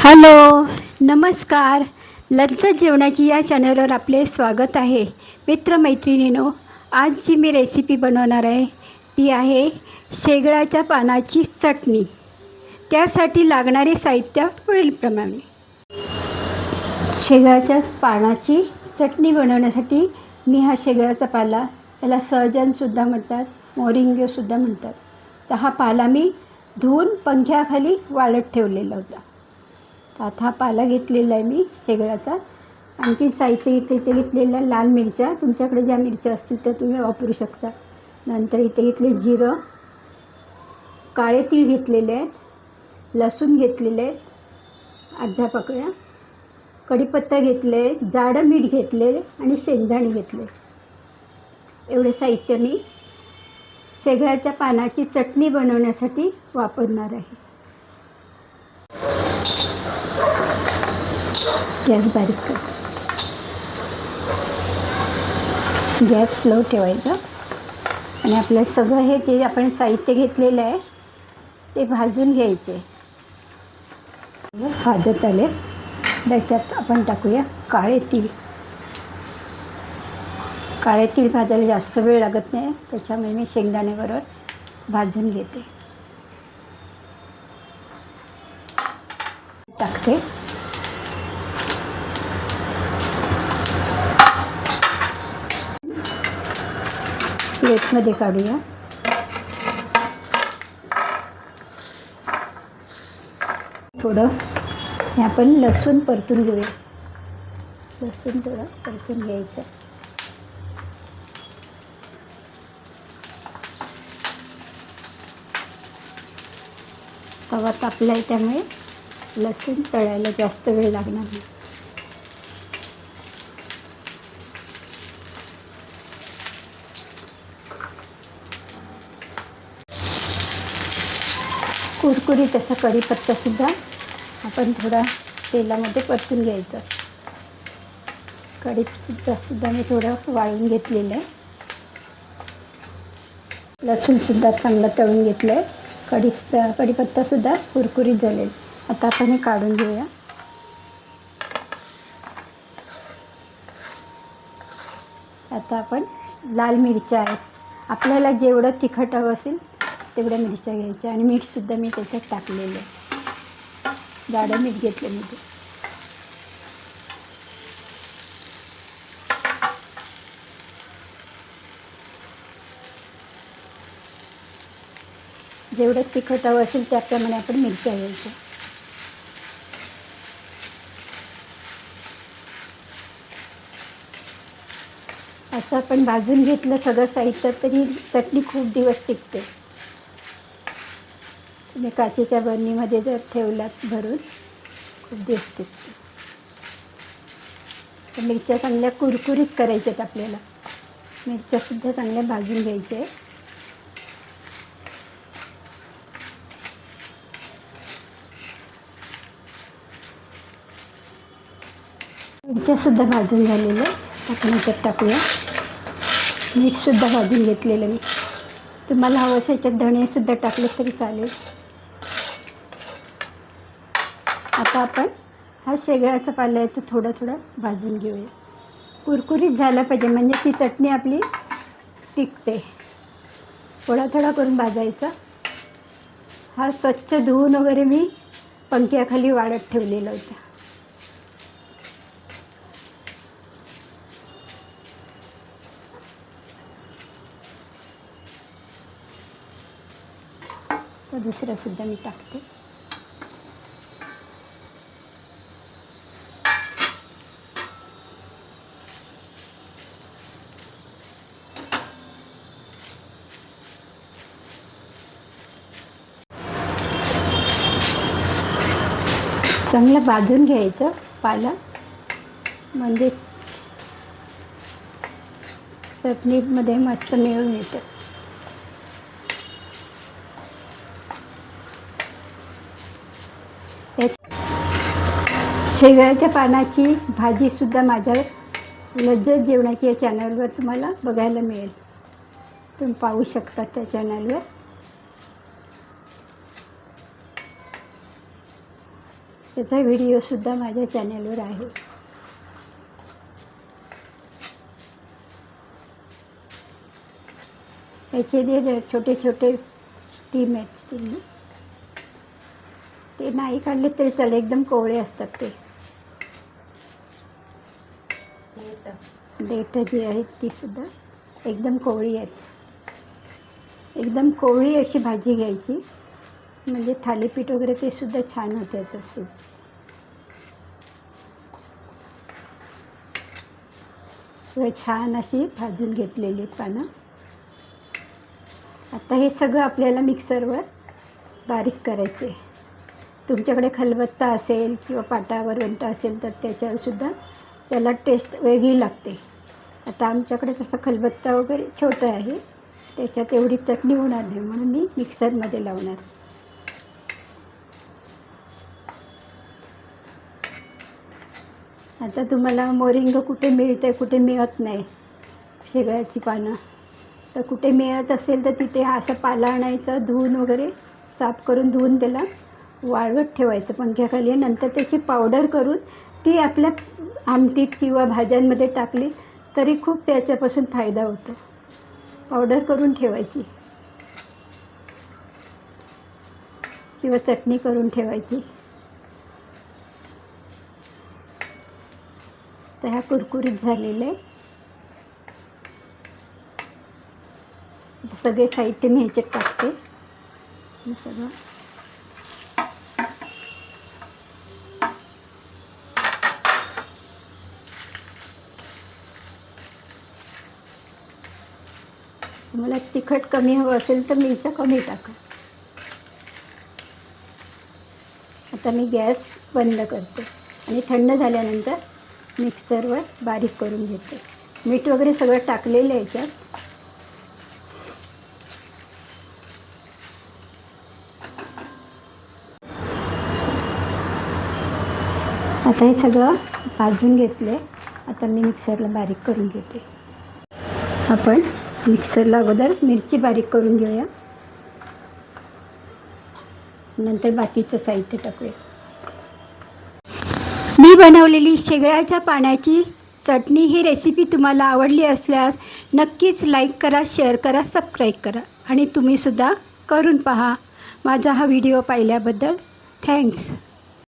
Hello. नमस्कार. लज्जत जेवणाची या चॅनलवर आपले स्वागत आहे. मित्रमैत्रिणीनो आज जी मी रेसिपी बनवणार आहे. ती आहे शेगळाच्या पानाची चटणी. त्यासाठी लागणारे साहित्य पुढीलप्रमाणे. शेगळाच्या पानाची चटणी बनवण्यासाठी मी हा शेगळाचा पाला याला सहजनसुद्धा म्हणतात मोरिंगेसुद्धा म्हणतात. तर हा पाला मी धुवून पंख्याखाली वाळत ठेवलेला होता. आता हा पाला घेतलेला आहे मी शेगळ्याचा आणखी साहित्य इथे इथे घेतलेल्या लाल मिरच्या. तुमच्याकडे ज्या मिरच्या असतील त्या तुम्ही वापरू शकता. नंतर इथे घेतले जिरं. काळे तीळ घेतलेले आहेत. लसूण घेतलेले आहेत. अर्ध्या पकड्या कढीपत्ता घेतले जाडं मीठ घेतले आणि शेंगदाणे घेतले. एवढे साहित्य मी शेगळ्याच्या पानाची चटणी बनवण्यासाठी वापरणार आहे. गॅस बारीक कर. गॅस स्लो ठेवायचा. आणि आपलं सगळं हे जे आपण साहित्य घेतलेलं आहे ते भाजून घ्यायचे. भाजत आले. त्याच्यात आपण टाकूया काळे तीळ. काळे तीळ भाजायला जास्त वेळ लागत नाही. त्याच्यामुळे मी शेंगदाण्याबरोबर भाजून घेते. टाकते. प्लेटमध्ये काढूया. थोडं. हे आपण लसूण परतून घेऊया. लसूण थोडं परतून घ्यायचं. तवा तापला आहे त्यामुळे लसूण तळायला जास्त वेळ लागणार नाही. कुरकुरीत असा कढीपत्तासुद्धा आपण थोडा तेलामध्ये परतून घ्यायचा. कढीपत्तासुद्धा मी थोडं वाळून घेतलेलं आहे. लसूणसुद्धा चांगलं तळून घेतलं आहे कढीसुद्धा कढीपत्तासुद्धा कुरकुरीत झालेला आता आपण हे काढून घेऊया. आता आपण लाल मिरच्या आहेत. आपल्याला जेवढं तिखट हवं असेल तेवढ्या मिरच्या घ्यायच्या आणि मीठसुद्धा मी त्याच्यात टाकलेलं आहे. जाडं मीठ घेतलं मी ते. जेवढं तिखट हवं असेल त्याप्रमाणे आपण मिरच्या घ्यायच्या. असं आपण भाजून घेतलं सगळं साहित्य तरी चटणी खूप दिवस टिकते. तुम्ही काचेच्या बरणीमध्ये जर ठेवलात भरून खूप दिसते. म्हणजे मिरच्या चांगल्या कुरकुरीत करायच्यात आपल्याला. मिरच्यासुद्धा चांगल्या भाजून घ्यायच्या. मिरच्या मिरच्यासुद्धा भाजून झालेलं आपण ह्याच्यात टाकूया. मीठसुद्धा भाजून घेतलेलं मी तुम्हाला हवं असेल याच्यात धणेसुद्धा टाकले तरी चालेल. आता आपण हा शेगळ्याचा पाला आहे तो थोडं थोडं भाजून घेऊया. कुरकुरीत झालं पाहिजे म्हणजे ती चटणी आपली टिकते. थोडा थोडा करून भाजायचा. हा स्वच्छ धुवून वगैरे मी पंख्याखाली वाढत ठेवलेला होता. तर दुसरंसुद्धा मी टाकते. चांगलं भाजून घ्यायचं पाला म्हणजे चटणीमध्ये मस्त मिळून येतं. शेगळ्याच्या पानाची भाजीसुद्धा माझ्या लज्जत जेवणाची या चॅनलवर तुम्हाला बघायला मिळेल. तुम्ही पाहू शकता त्या चॅनलवर त्याचा व्हिडिओसुद्धा माझ्या चॅनेलवर आहे. याचे जे छोटे छोटे स्टीम आहेत स्टीम ते नाही काढले तरी चालेल एकदम कोवळे असतात ते. डेट जी आहेत ती सुद्धा एकदम कोवळी आहेत. एकदम कोवळी अशी भाजी घ्यायची. म्हणजे थालीपीठ वगैरे ते सुद्धा छान होतं याचं सूप छान अशी भाजून घेतलेली आहेत पानं. आता हे सगळं आपल्याला मिक्सरवर बारीक करायचे. तुमच्याकडे खलबत्ता असेल किंवा पाटावर वंटा असेल तर त्याच्यावर सुद्धा त्याला टेस्ट वेगळी लागते. आता आमच्याकडे तसं खलबत्ता वगैरे छोटं आहे. त्याच्यात एवढी चटणी होणार नाही म्हणून मी मिक्सरमध्ये लावणार. आता तुम्हाला मोरिंग कुठे मिळते कुठे मिळत नाही शेगळ्याची पानं. तर कुठे मिळत असेल तर तिथे असं पाला आणायचा धुवून वगैरे साफ करून धुवून त्याला वाळवत ठेवायचं पंख्याखाली. नंतर त्याची पावडर करून ती आपल्या आमटीत किंवा भाज्यांमध्ये टाकली तरी खूप त्याच्यापासून फायदा होतो. पावडर करून ठेवायची. किंवा चटणी करून ठेवायची. तर ह्या कुरकुरीत झालेले. आहे सगळे साहित्य मी ह्याच्यात टाकते. सगळं. तुम्हाला तिखट कमी हवं असेल तर मिरच्या कमी टाका. आता मी गॅस बंद करते. आणि थंड झाल्यानंतर मिक्सरवर बारीक करून घेते. मीठ वगैरे सगळं टाकलेलं आहे याच्यात. आता हे सगळं भाजून घेतले. आता मी मिक्सरला बारीक करून घेते. आपण मिक्सरला अगोदर मिरची बारीक करून घेऊया. नंतर बाकीचं साहित्य टाकूया. बनवलेली शेगळ्याच्या पाण्याची चटणी ही रेसिपी तुम्हाला आवडली असल्यास नक्कीच लाईक करा शेअर करा सबस्क्राईब करा. आणि तुम्हीसुद्धा करून पहा माझा हा व्हिडिओ पाहिल्याबद्दल. थँक्स